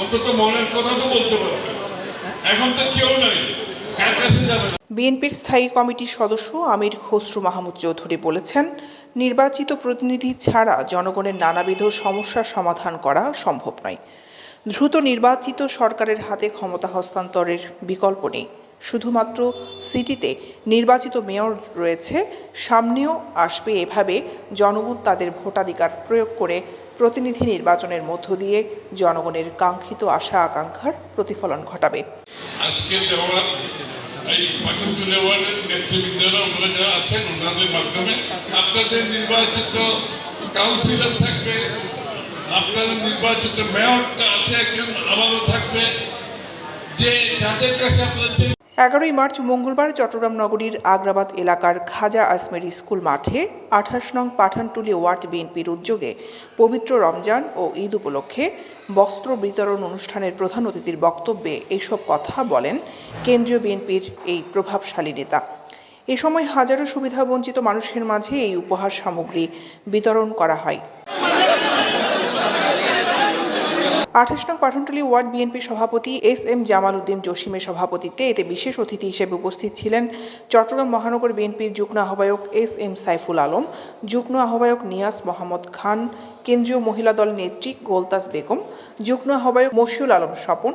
অন্তত মনের কথা তো বলতে পারবে এখন তো কেউ নাই যাবে বিএনপির স্থায়ী কমিটির সদস্য আমির খসরু মাহমুদ চৌধুরী বলেছেন, নির্বাচিত প্রতিনিধি ছাড়া জনগণের নানাবিধ সমস্যার সমাধান করা সম্ভব নয়। দ্রুত নির্বাচিত সরকারের হাতে ক্ষমতা হস্তান্তরের বিকল্প নেই। শুধুমাত্র সিটিতে নির্বাচিত মেয়র রয়েছে, সামনেও আসবে এভাবে জনগণ তাদের ভোটাধিকার প্রয়োগ করে প্রতিনিধি নির্বাচনের মধ্য দিয়ে জনগণের কাঙ্ক্ষিত আশা আকাঙ্ক্ষার প্রতিফলন ঘটাবে। যে কাছে এগারোই মার্চ মঙ্গলবার চট্টগ্রাম নগরীর আগ্রাবাদ এলাকার খাজা আসমেরি স্কুল মাঠে আঠাশ নং পাঠানটুলি ওয়ার্ড বিএনপির উদ্যোগে পবিত্র রমজান ও ঈদ উপলক্ষে বস্ত্র বিতরণ অনুষ্ঠানের প্রধান অতিথির বক্তব্যে এইসব কথা বলেন কেন্দ্রীয় বিএনপির এই প্রভাবশালী নেতা। এ সময় হাজারো সুবিধাবঞ্চিত মানুষের মাঝে এই উপহার সামগ্রী বিতরণ করা হয়। আঠাশ নং পাঠনটলি ওয়ার্ড বিএনপি সভাপতি এস এম জামাল উদ্দিন জসিমের সভাপতিত্বে এতে বিশেষ অতিথি হিসেবে উপস্থিত ছিলেন চট্টগ্রাম মহানগর বিএনপির যুগ্ম আহ্বায়ক এস এম সাইফুল আলম, যুগ্ম আহ্বায়ক নিয়াস মোহাম্মদ খান কেন্দ্রীয় মহিলা দল নেত্রী গোলতাস বেগম, যুগ্ম আহ্বায়ক মশিউল আলম স্বপন,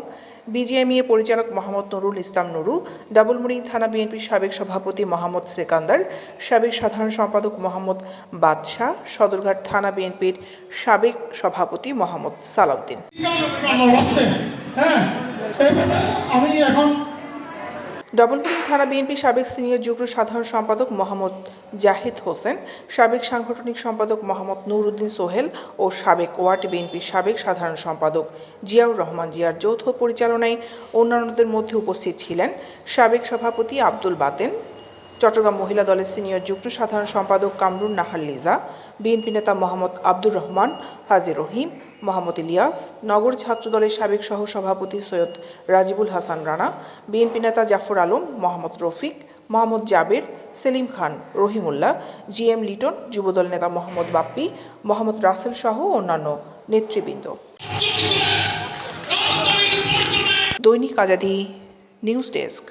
বিজিএমইএ পরিচালক মোহাম্মদ নুরুল ইসলাম নুরু ডাবলমুরিং থানা বিএনপির সাবেক সভাপতি মোহাম্মদ সেকান্দার, সাবেক সাধারণ সম্পাদক মোহাম্মদ বাদশাহ, সদরঘাট থানা বিএনপির সাবেক সভাপতি মোহাম্মদ সালাউদ্দিন। আমি এখন ডবলপুরিং থানা বিএনপি সাবেক সিনিয়র যুগ্ম সাধারণ সম্পাদক মোহাম্মদ জাহিদ হোসেন, সাবেক সাংগঠনিক সম্পাদক মোহাম্মদ নুর উদ্দিন সোহেল ও সাবেক ওয়ার্ড বিএনপির সাবেক সাধারণ সম্পাদক জিয়াউর রহমান জিয়ার যৌথ পরিচালনায় অন্যান্যদের মধ্যে উপস্থিত ছিলেন সাবেক সভাপতি আব্দুল বাতেন চট্টগ্রাম মহিলা দলের সিনিয়র যুগ্ম সাধারণ সম্পাদক কামরুন নাহার লিজা, বিএনপি নেতা মোহাম্মদ আব্দুর রহমান, হাজির রহিম, মোহাম্মদ ইলিয়াস, নগর ছাত্র দলের সাবেক সহ সভাপতি সৈয়দ রাজিবুল হাসান রানা, বিএনপি নেতা জাফর আলম, মোহাম্মদ রফিক, মোহাম্মদ জাবের, সেলিম খান, রহিমুল্লাহ জি এম লিটন, যুবদল নেতা মোহাম্মদ বাপ্পি, মোহাম্মদ রাসেল সহ অন্যান্য নেতৃবৃন্দ। দৈনিক আজাদি নিউজ ডেস্ক।